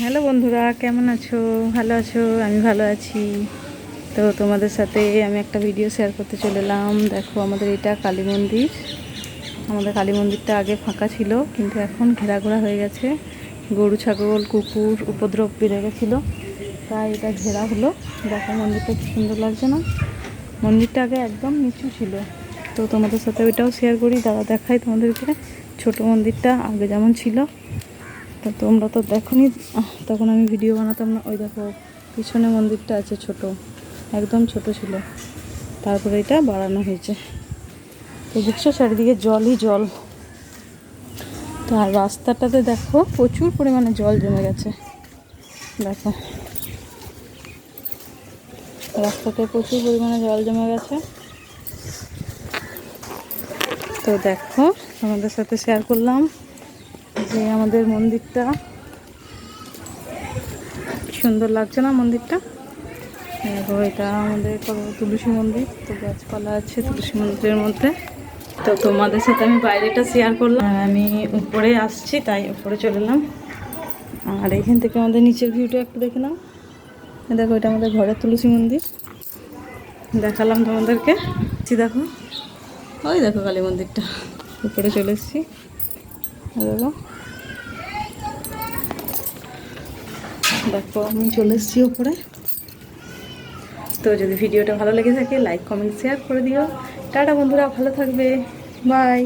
Hello বন্ধুরা, কেমন আছো? ভালো আছো? আমি ভালো আছি। তো তোমাদের সাথে আমি একটা ভিডিও শেয়ার করতে চলে এলাম। দেখো, আমাদের এটা কালী মন্দির। আমাদের কালী মন্দিরটা আগে ফাঁকা ছিল, কিন্তু এখন ঘেরাঘোরা হয়ে গেছে। গরু, ছাগল, কুকুর, উপদ্রব বেড়ে গেছিল। তাই এটা ঘেরা হলো। দেখো, মন্দিরটা কি সুন্দর লাগছে না? মন্দিরটা আগে একদম নিচু ছিল। তো তোমাদের সাথে ওইটাও শেয়ার করি, দাদা দেখাই তোমাদেরকে। ছোট মন্দিরটা আগে যেমন ছিল। তো তোমরা তো দেখোনি। তখন আমি ভিডিও বানাতাম না। ওই দেখো, পিছনে মন্দিরটা আছে ছোট, একদম ছোট ছিল। তারপরে এটা বাড়ানো হয়েছে। তো দেখছ, চারিদিকে জলই জল। তো আর রাস্তাটাতে দেখো, প্রচুর পরিমাণে জল জমে গেছে। দেখো। রাস্তাতে প্রচুর পরিমাণে জল জমে গেছে। তো দেখো, তোমাদের সাথে শেয়ার করলাম। যে আমাদের মন্দিরটা। সুন্দর লাগছে না মন্দিরটা? দেখো, এটা আমাদের তুলসী মন্দির। তো গাছপালা আছে তুলসী মন্দিরের মধ্যে। তো তোমাদের সাথে আমি বাইরেটা শেয়ার করলাম। আর আমি উপরে আসছি, তাই উপরে চলে এলাম। আর এখান থেকে আমাদের নিচের ভিউটা একটু দেখে নাও। দেখো, এটা আমাদের ঘরের তুলসী মন্দির। দেখালাম তোমাদেরকে। এই দেখো, ওই দেখো কালী মন্দিরটা। উপরে চলে এসেছি। দেখো। দেখো, আমি চলে এসেছি ওপরে তো যদি ভিডিওটা ভালো লেগে থাকে লাইক কমেন্ট শেয়ার করে দিও। টাটা বন্ধুরা, ভালো থাকবে। বাই